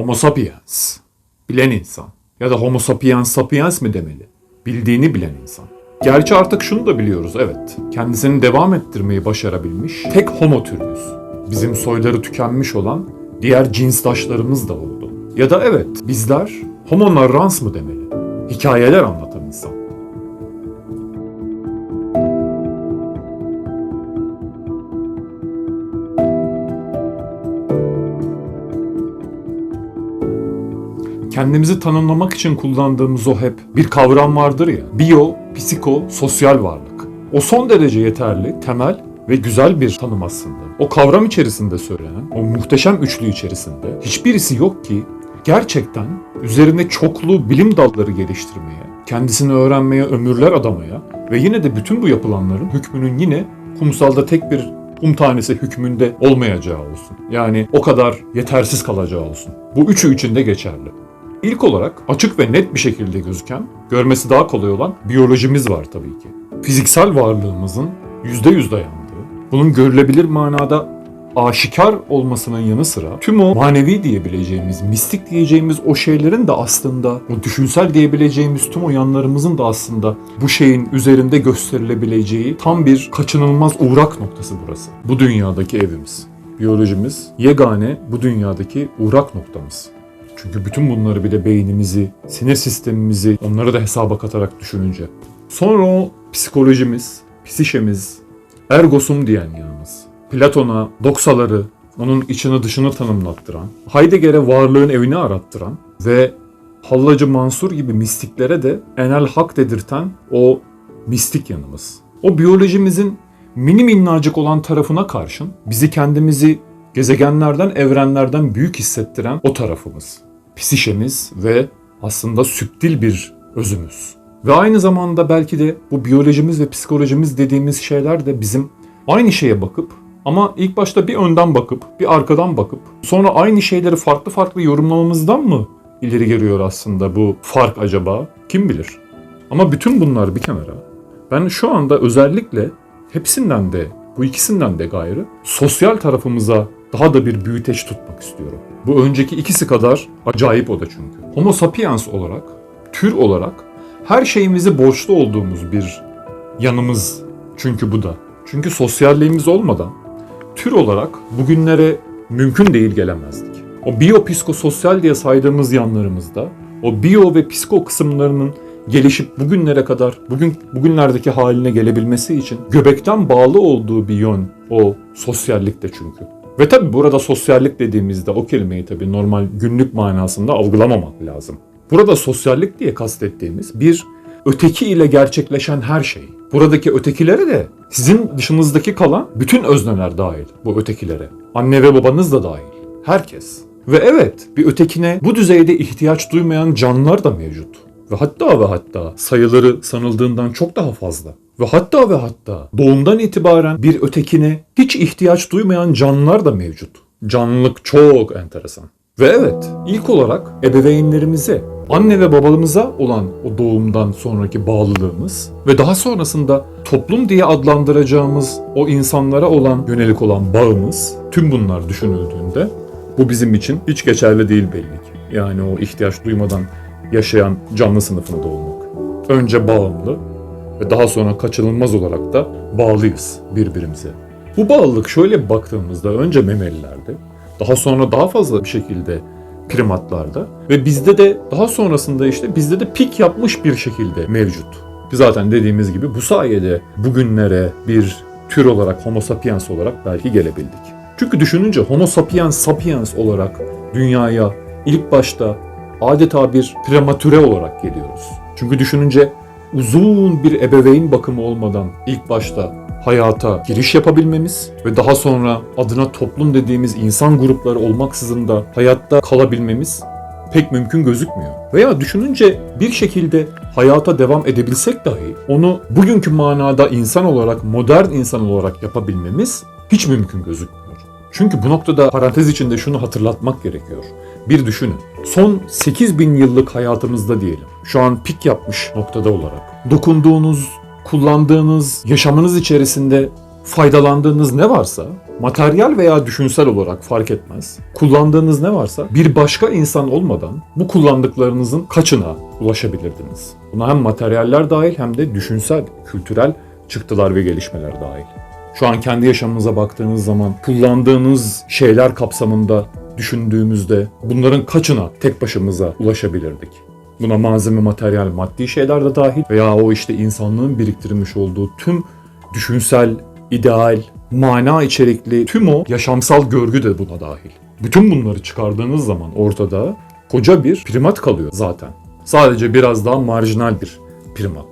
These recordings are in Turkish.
Homo sapiens. Bilen insan. Ya da homo sapiens sapiens mi demeli? Bildiğini bilen insan. Gerçi artık şunu da biliyoruz evet. Kendisini devam ettirmeyi başarabilmiş tek homo türüyüz. Bizim soyları tükenmiş olan diğer cinsdaşlarımız da oldu. Ya da evet bizler homo narrans mı demeli? Hikayeler anlatan kendimizi tanımlamak için kullandığımız o hep bir kavram vardır ya. Biyo, psiko, sosyal varlık. O son derece yeterli, temel ve güzel bir tanım aslında. O kavram içerisinde söylenen, o muhteşem üçlü içerisinde hiçbirisi yok ki gerçekten üzerine çoklu bilim dalları geliştirmeye, kendisini öğrenmeye, ömürler adamaya ve yine de bütün bu yapılanların hükmünün yine kumsalda tek bir kum tanesi hükmünde olmayacağı olsun. Yani o kadar yetersiz kalacağı olsun. Bu üçü için de geçerli. İlk olarak açık ve net bir şekilde gözüken, görmesi daha kolay olan biyolojimiz var tabii ki. Fiziksel varlığımızın %100 dayandığı, bunun görülebilir manada aşikar olmasının yanı sıra tüm o manevi diyebileceğimiz, mistik diyeceğimiz o şeylerin de aslında, o düşünsel diyebileceğimiz tüm o yanlarımızın da aslında bu şeyin üzerinde gösterilebileceği tam bir kaçınılmaz uğrak noktası burası. Bu dünyadaki evimiz. Biyolojimiz yegane bu dünyadaki uğrak noktamız. Çünkü bütün bunları bir de beynimizi, sinir sistemimizi onları da hesaba katarak düşününce. Sonra o psikolojimiz, psişemiz, ergosum diyen yanımız. Platon'a doksaları, onun içini dışını tanımlattıran, Heidegger'e varlığın evini arattıran ve Hallacı Mansur gibi mistiklere de enel hak dedirten o mistik yanımız. O biyolojimizin mini minnacık olan tarafına karşın bizi kendimizi gezegenlerden, evrenlerden büyük hissettiren o tarafımız. Psişemiz ve aslında süptil bir özümüz. Ve aynı zamanda belki de bu biyolojimiz ve psikolojimiz dediğimiz şeyler de bizim aynı şeye bakıp ama ilk başta bir önden bakıp, bir arkadan bakıp sonra aynı şeyleri farklı farklı yorumlamamızdan mı ileri geliyor aslında bu fark acaba? Kim bilir? Ama bütün bunlar bir kenara. Ben şu anda özellikle hepsinden de, bu ikisinden de gayrı sosyal tarafımıza daha da bir büyüteç tutmak istiyorum. Bu önceki ikisi kadar acayip o da çünkü. Homo sapiens olarak, tür olarak her şeyimizi borçlu olduğumuz bir yanımız çünkü bu da. Çünkü sosyalliğimiz olmadan tür olarak bugünlere mümkün değil gelemezdik. O biyopsikososyal diye saydığımız yanlarımızda o biyo ve psiko kısımlarının gelişip bugünlere kadar bugün bugünlerdeki haline gelebilmesi için göbekten bağlı olduğu bir yön o sosyallikte çünkü. Ve tabi burada sosyallik dediğimizde o kelimeyi tabi normal günlük manasında algılamamak lazım. Burada sosyallik diye kastettiğimiz bir öteki ile gerçekleşen her şey. Buradaki ötekilere de sizin dışınızdaki kalan bütün özneler dahil bu ötekilere. Anne ve babanız da dahil. Herkes. Ve evet bir ötekine bu düzeyde ihtiyaç duymayan canlılar da mevcut. Ve hatta ve hatta sayıları sanıldığından çok daha fazla. Ve hatta ve hatta doğumdan itibaren bir ötekine hiç ihtiyaç duymayan canlılar da mevcut. Canlılık çok enteresan. Ve evet ilk olarak ebeveynlerimize, anne ve babamıza olan o doğumdan sonraki bağlılığımız ve daha sonrasında toplum diye adlandıracağımız o insanlara olan yönelik olan bağımız tüm bunlar düşünüldüğünde bu bizim için hiç geçerli değil belli ki. Yani o ihtiyaç duymadan yaşayan canlı sınıfında olmak. Önce bağımlı ve daha sonra kaçınılmaz olarak da bağlıyız birbirimize. Bu bağlılık şöyle baktığımızda önce memelilerde, daha sonra daha fazla bir şekilde primatlarda ve bizde de daha sonrasında işte bizde de pik yapmış bir şekilde mevcut. Zaten dediğimiz gibi bu sayede bugünlere bir tür olarak Homo sapiens olarak belki gelebildik. Çünkü düşününce Homo sapiens sapiens olarak dünyaya ilk başta adeta bir prematüre olarak geliyoruz. Çünkü düşününce uzun bir ebeveyn bakımı olmadan ilk başta hayata giriş yapabilmemiz ve daha sonra adına toplum dediğimiz insan grupları olmaksızın da hayatta kalabilmemiz pek mümkün gözükmüyor. Veya düşününce bir şekilde hayata devam edebilsek dahi onu bugünkü manada insan olarak, modern insan olarak yapabilmemiz hiç mümkün gözükmüyor. Çünkü bu noktada parantez içinde şunu hatırlatmak gerekiyor. Bir düşünün. Son 8000 yıllık hayatımızda diyelim. Şu an pik yapmış noktada olarak. Dokunduğunuz, kullandığınız, yaşamınız içerisinde faydalandığınız ne varsa, materyal veya düşünsel olarak fark etmez. Kullandığınız ne varsa bir başka insan olmadan bu kullandıklarınızın kaçına ulaşabilirdiniz. Buna hem materyaller dahil hem de düşünsel, kültürel çıktılar ve gelişmeler dahil. Şu an kendi yaşamınıza baktığınız zaman kullandığınız şeyler kapsamında düşündüğümüzde bunların kaçına tek başımıza ulaşabilirdik? Buna malzeme, materyal, maddi şeyler de dahil veya o işte insanlığın biriktirmiş olduğu tüm düşünsel, ideal, mana içerikli tüm o yaşamsal görgü de buna dahil. Bütün bunları çıkardığınız zaman ortada koca bir primat kalıyor zaten. Sadece biraz daha marjinal bir primat.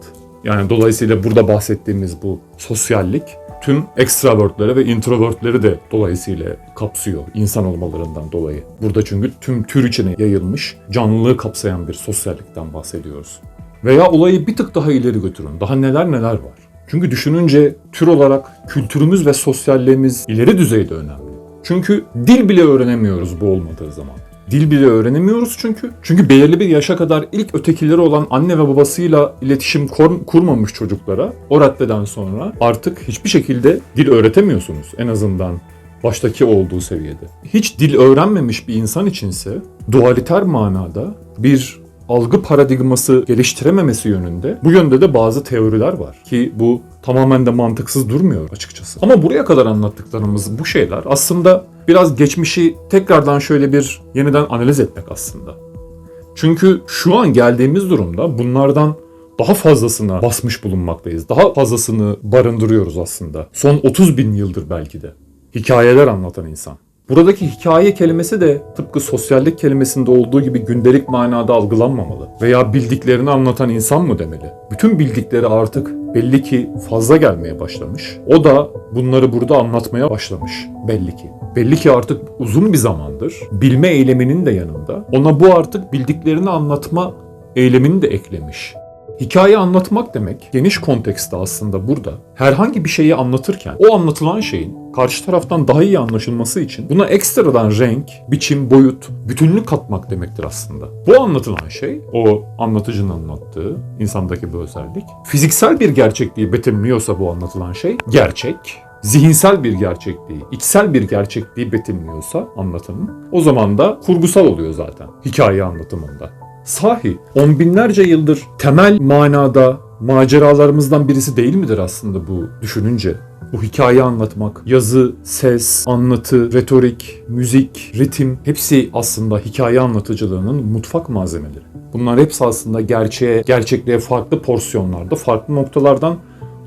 Yani dolayısıyla burada bahsettiğimiz bu sosyallik tüm extrovertleri ve introvertleri de dolayısıyla kapsıyor insan olmalarından dolayı. Burada çünkü tüm tür içine yayılmış canlılığı kapsayan bir sosyallikten bahsediyoruz. Veya olayı bir tık daha ileri götürün. Daha neler neler var. Çünkü düşününce tür olarak kültürümüz ve sosyalliğimiz ileri düzeyde önemli. Çünkü dil bile öğrenemiyoruz bu olmadığı zaman. Dil bile öğrenemiyoruz çünkü. Çünkü belirli bir yaşa kadar ilk ötekileri olan anne ve babasıyla iletişim kur- kurmamış çocuklara o raddeden sonra artık hiçbir şekilde dil öğretemiyorsunuz en azından baştaki olduğu seviyede. Hiç dil öğrenmemiş bir insan içinse dualiter manada bir algı paradigması geliştirememesi yönünde bu yönde de bazı teoriler var ki bu tamamen de mantıksız durmuyor açıkçası. Ama buraya kadar anlattıklarımız bu şeyler aslında biraz geçmişi tekrardan şöyle bir yeniden analiz etmek aslında. Çünkü şu an geldiğimiz durumda bunlardan daha fazlasına basmış bulunmaktayız. Daha fazlasını barındırıyoruz aslında. Son 30 bin yıldır belki de. Hikayeler anlatan insan. Buradaki hikaye kelimesi de tıpkı sosyallik kelimesinde olduğu gibi gündelik manada algılanmamalı. Veya bildiklerini anlatan insan mı demeli? Bütün bildikleri artık belli ki fazla gelmeye başlamış. O da bunları burada anlatmaya başlamış belli ki. Belli ki artık uzun bir zamandır bilme eyleminin de yanında ona bu artık bildiklerini anlatma eylemini de eklemiş. Hikaye anlatmak demek geniş kontekste aslında burada herhangi bir şeyi anlatırken o anlatılan şeyin karşı taraftan daha iyi anlaşılması için buna ekstradan renk, biçim, boyut, bütünlük katmak demektir aslında. Bu anlatılan şey, o anlatıcının anlattığı insandaki bu özellik, fiziksel bir gerçekliği betimliyorsa bu anlatılan şey gerçek, zihinsel bir gerçekliği, içsel bir gerçekliği betimliyorsa anlatımın o zaman da kurgusal oluyor zaten hikaye anlatımında. Sahi on binlerce yıldır temel manada maceralarımızdan birisi değil midir aslında bu düşününce? Bu hikaye anlatmak, yazı, ses, anlatı, retorik, müzik, ritim hepsi aslında hikaye anlatıcılığının mutfak malzemeleri. Bunlar hepsi aslında gerçeğe, gerçekliğe farklı porsiyonlarda, farklı noktalardan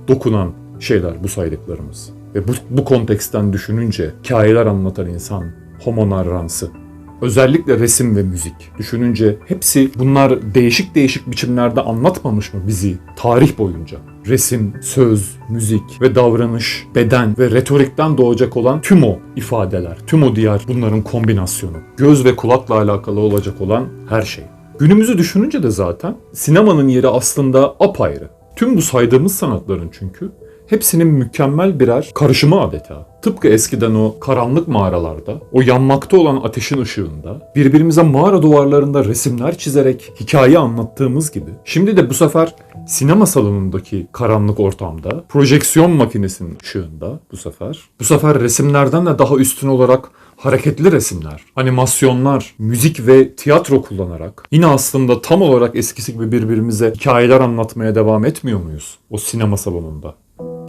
dokunan şeyler bu saydıklarımız. Ve bu, bu konteksten düşününce hikayeler anlatan insan homo narransı. Özellikle resim ve müzik. Düşününce hepsi bunlar değişik değişik biçimlerde anlatmamış mı bizi tarih boyunca? Resim, söz, müzik ve davranış, beden ve retorikten doğacak olan tüm o ifadeler, tüm o diğer bunların kombinasyonu. Göz ve kulakla alakalı olacak olan her şey. Günümüzü düşününce de zaten sinemanın yeri aslında apayrı. Tüm bu saydığımız sanatların çünkü hepsinin mükemmel birer karışımı adeta. Tıpkı eskiden o karanlık mağaralarda, o yanmakta olan ateşin ışığında, birbirimize mağara duvarlarında resimler çizerek hikaye anlattığımız gibi, şimdi de bu sefer sinema salonundaki karanlık ortamda, projeksiyon makinesinin ışığında bu sefer, bu sefer resimlerden de daha üstün olarak hareketli resimler, animasyonlar, müzik ve tiyatro kullanarak yine aslında tam olarak eskisi gibi birbirimize hikayeler anlatmaya devam etmiyor muyuz o sinema salonunda?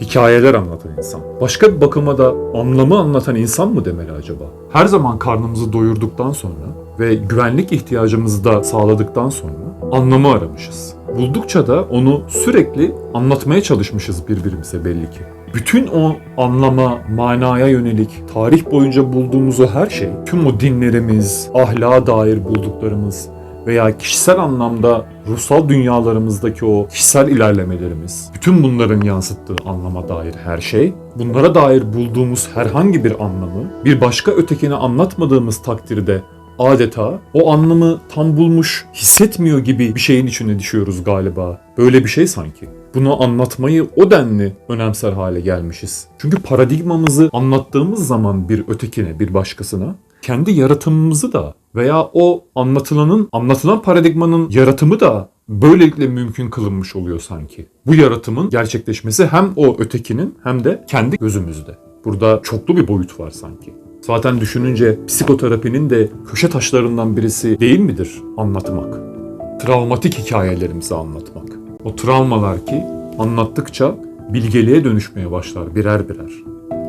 Hikayeler anlatan insan. Başka bir bakıma da anlamı anlatan insan mı demeli acaba? Her zaman karnımızı doyurduktan sonra ve güvenlik ihtiyacımızı da sağladıktan sonra anlamı aramışız. Buldukça da onu sürekli anlatmaya çalışmışız birbirimize belli ki. Bütün o anlama, manaya yönelik tarih boyunca bulduğumuz o her şey, tüm o dinlerimiz, ahlaka dair bulduklarımız veya kişisel anlamda ruhsal dünyalarımızdaki o kişisel ilerlemelerimiz, bütün bunların yansıttığı anlama dair her şey, bunlara dair bulduğumuz herhangi bir anlamı bir başka ötekine anlatmadığımız takdirde adeta o anlamı tam bulmuş hissetmiyor gibi bir şeyin içine düşüyoruz galiba. Böyle bir şey sanki. Bunu anlatmayı o denli önemser hale gelmişiz. Çünkü paradigmamızı anlattığımız zaman bir ötekine, bir başkasına kendi yaratımımızı da veya o anlatılanın, anlatılan paradigmanın yaratımı da böylelikle mümkün kılınmış oluyor sanki. Bu yaratımın gerçekleşmesi hem o ötekinin hem de kendi gözümüzde. Burada çoklu bir boyut var sanki. Zaten düşününce psikoterapinin de köşe taşlarından birisi değil midir anlatmak? Travmatik hikayelerimizi anlatmak. O travmalar ki anlattıkça bilgeliğe dönüşmeye başlar birer birer.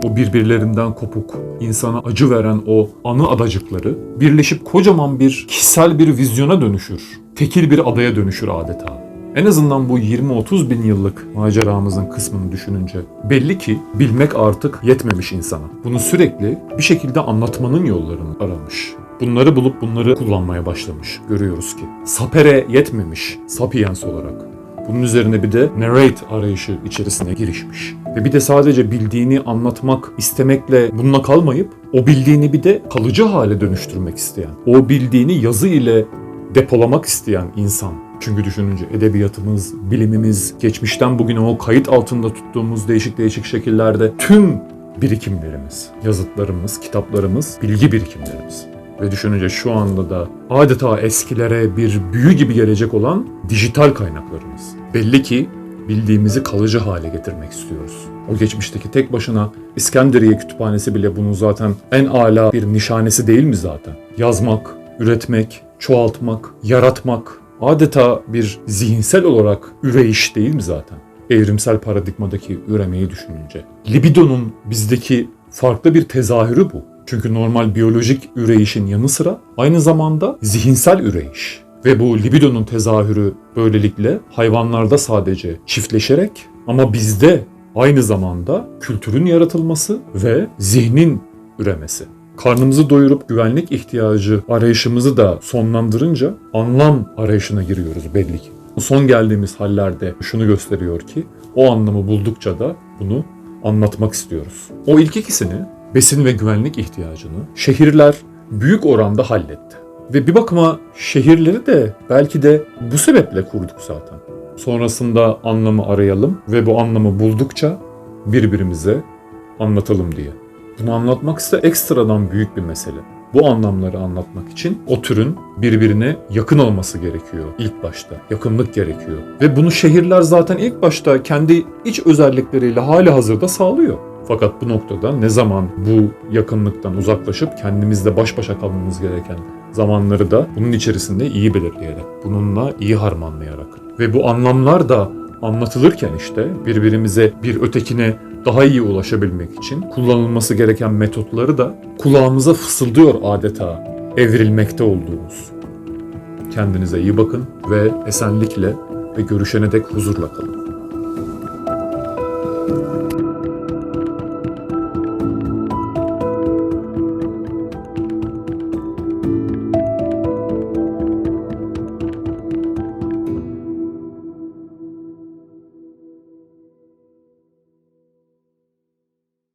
O birbirlerinden kopuk, insana acı veren o anı adacıkları birleşip kocaman bir kişisel bir vizyona dönüşür. Tekil bir adaya dönüşür adeta. En azından bu 20-30 bin yıllık maceramızın kısmını düşününce belli ki bilmek artık yetmemiş insana. Bunu sürekli bir şekilde anlatmanın yollarını aramış. Bunları bulup bunları kullanmaya başlamış. Görüyoruz ki. Sapere yetmemiş sapiens olarak. Bunun üzerine bir de narrate arayışı içerisine girişmiş. Ve bir de sadece bildiğini anlatmak istemekle bununla kalmayıp o bildiğini bir de kalıcı hale dönüştürmek isteyen, o bildiğini yazı ile depolamak isteyen insan. Çünkü düşününce edebiyatımız, bilimimiz, geçmişten bugüne o kayıt altında tuttuğumuz değişik değişik şekillerde tüm birikimlerimiz, yazıtlarımız, kitaplarımız, bilgi birikimlerimiz. Ve düşününce şu anda da adeta eskilere bir büyü gibi gelecek olan dijital kaynaklarımız. Belli ki bildiğimizi kalıcı hale getirmek istiyoruz. O geçmişteki tek başına İskenderiye Kütüphanesi bile bunun zaten en ala bir nişanesi değil mi zaten? Yazmak, üretmek, çoğaltmak, yaratmak adeta bir zihinsel olarak üreyiş değil mi zaten? Evrimsel paradigmadaki üremeyi düşününce. Libidonun bizdeki farklı bir tezahürü bu. Çünkü normal biyolojik üreyişin yanı sıra aynı zamanda zihinsel üreyiş. Ve bu libidonun tezahürü böylelikle hayvanlarda sadece çiftleşerek ama bizde aynı zamanda kültürün yaratılması ve zihnin üremesi. Karnımızı doyurup güvenlik ihtiyacı arayışımızı da sonlandırınca anlam arayışına giriyoruz belli ki. Son geldiğimiz hallerde şunu gösteriyor ki o anlamı buldukça da bunu anlatmak istiyoruz. O ilk ikisini besin ve güvenlik ihtiyacını şehirler büyük oranda halletti. Ve bir bakıma şehirleri de belki de bu sebeple kurduk zaten. Sonrasında anlamı arayalım ve bu anlamı buldukça birbirimize anlatalım diye. Bunu anlatmak ise ekstradan büyük bir mesele. Bu anlamları anlatmak için o türün birbirine yakın olması gerekiyor ilk başta. Yakınlık gerekiyor. Ve bunu şehirler zaten ilk başta kendi iç özellikleriyle hali hazırda sağlıyor. Fakat bu noktada ne zaman bu yakınlıktan uzaklaşıp kendimizle baş başa kalmamız gereken zamanları da bunun içerisinde iyi belirleyerek, bununla iyi harmanlayarak. Ve bu anlamlar da anlatılırken işte birbirimize bir ötekine daha iyi ulaşabilmek için kullanılması gereken metotları da kulağımıza fısıldıyor adeta evrilmekte olduğumuz. Kendinize iyi bakın ve esenlikle ve görüşene dek huzurla kalın.